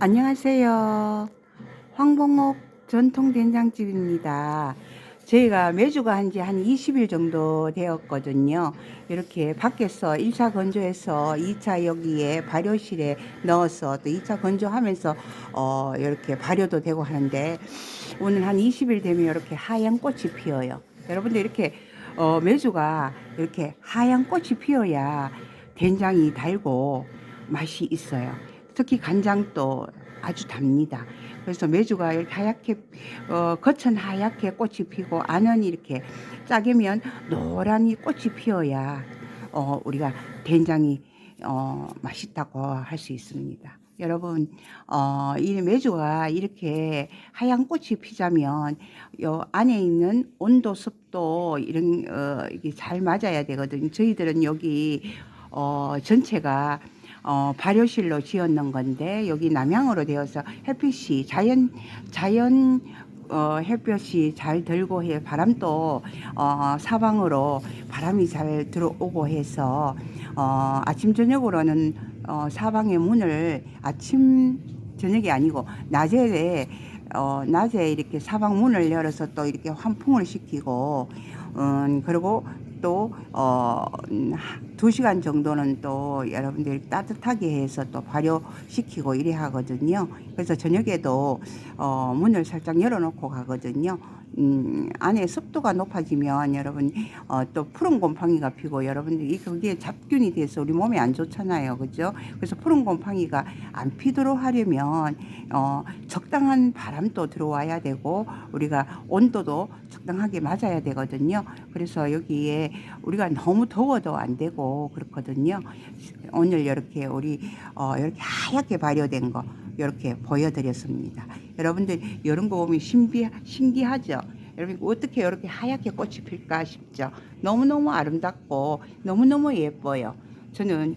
안녕하세요. 황봉옥 전통된장집입니다. 저희가 매주가 한 지 한 20일 정도 되었거든요. 이렇게 밖에서 1차 건조해서 2차 여기에 발효실에 넣어서 또 2차 건조하면서 어, 이렇게 발효도 되고 하는데 오늘 한 20일 되면 이렇게 하얀 꽃이 피어요. 여러분들 이렇게 어, 매주가 이렇게 하얀 꽃이 피어야 된장이 달고 맛이 있어요. 특히 간장도 아주 답니다. 그래서 이렇게 하얗게 어, 겉은 하얗게 꽃이 피고 안은 이렇게 짜게면 노란이 꽃이 피어야 어, 우리가 된장이 어, 맛있다고 할 수 있습니다. 여러분, 어, 이 매주가 이렇게 하얀 꽃이 피자면 요 안에 있는 온도, 습도 이런 어, 이게 잘 맞아야 되거든요. 저희들은 여기 어, 전체가 어, 발효실로 지었는 건데 여기 남향으로 되어서 햇빛이 자연 자연 어, 햇볕이 잘 들고 해 바람도 어, 사방으로 바람이 잘 들어오고 해서 어, 아침 저녁으로는 어, 사방의 문을 아침 저녁이 아니고 낮에 어, 낮에 이렇게 사방 문을 열어서 또 이렇게 환풍을 시키고 음, 그리고 또 어, 음, 두 시간 정도는 또 여러분들 따뜻하게 해서 또 발효시키고 이래 하거든요. 그래서 저녁에도 어, 문을 살짝 열어놓고 가거든요. 음, 안에 습도가 높아지면 여러분 어, 또 푸른 곰팡이가 피고 여러분들이 거기에 잡균이 돼서 우리 몸에 안 좋잖아요, 그죠? 그래서 푸른 곰팡이가 안 피도록 하려면 어, 적당한 바람도 들어와야 되고 우리가 온도도 적당하게 맞아야 되거든요. 그래서 여기에 우리가 너무 더워도 안 되고 그렇거든요. 오늘 이렇게 우리 어, 이렇게 하얗게 발효된 거 이렇게 보여드렸습니다. 여러분들 이런 거 보면 신비 신기하죠. 여러분 어떻게 이렇게 하얗게 꽃이 필까 싶죠. 너무 너무 아름답고 너무 너무 예뻐요. 저는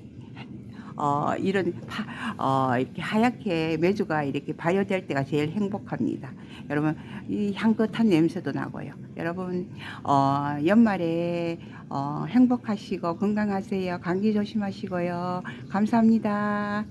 어, 이런 파, 어, 이렇게 하얗게 매주가 이렇게 발효될 때가 제일 행복합니다. 여러분 이 향긋한 냄새도 나고요. 여러분 어, 연말에 어, 행복하시고 건강하세요. 감기 조심하시고요. 감사합니다.